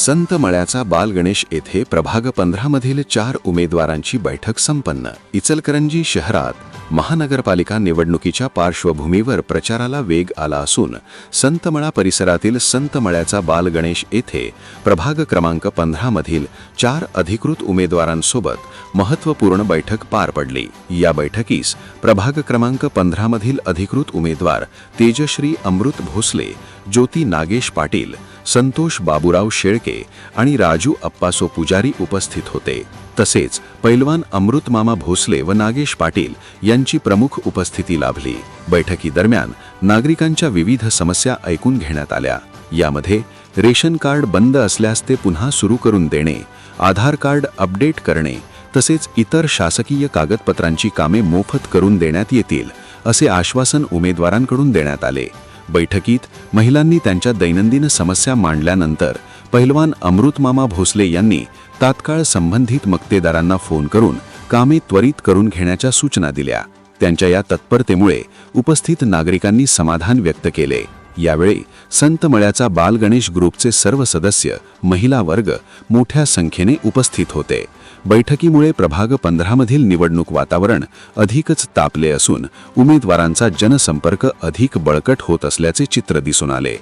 संत मळ्याचा बालगणेश येथे प्रभाग पंधरामधील चार उमेदवारांची बैठक संपन्न. इचलकरंजी शहरात महानगरपालिका निवडणुकीच्या पार्श्वभूमीवर प्रचाराला वेग आला असून संतमळा परिसरातील संतमळ्याचा बालगणेश येथे प्रभाग क्रमांक पंधरामधील चार अधिकृत उमेदवारांसोबत महत्त्वपूर्ण बैठक पार पडली. या बैठकीस प्रभाग क्रमांक पंधरामधील अधिकृत उमेदवार तेजश्री अमृत भोसले ज्योती नागेश पाटील संतोष बाबूराव शेळके आणि राजू अप्पासो पुजारी उपस्थित होते. तसेच पैलवान अमृतमामा भोसले व नागेश पाटील यांची प्रमुख उपस्थिती लाभली. बैठकीदरम्यान नागरिकांच्या विविध समस्या ऐकून घेण्यात आल्या. यामध्ये रेशन कार्ड बंद असल्यास ते पुन्हा सुरू करून देणे आधार कार्ड अपडेट करणे तसेच इतर शासकीय कागदपत्रांची कामे मोफत करून देण्यात येतील असे आश्वासन उमेदवारांकडून देण्यात आले. बैठकीत महिलांनी त्यांच्या दैनंदिन समस्या मांडल्यानंतर पहिलवान अमृतमामा भोसले यांनी तात्काळ संबंधित मक्तेदारांना फोन करून कामे त्वरित करून घेण्याच्या सूचना दिल्या. त्यांच्या या तत्परतेमुळे उपस्थित नागरिकांनी समाधान व्यक्त केले. यावेळी संत मळ्याचा बालगणेश ग्रुपचे सर्व सदस्य महिला वर्ग मोठ्या संख्येने उपस्थित होते. बैठकीमुळे प्रभाग पंधरामधील निवडणूक वातावरण अधिकच तापले असून उमेदवारांचा जनसंपर्क अधिक बळकट होत असल्याचे चित्र दिसून आले.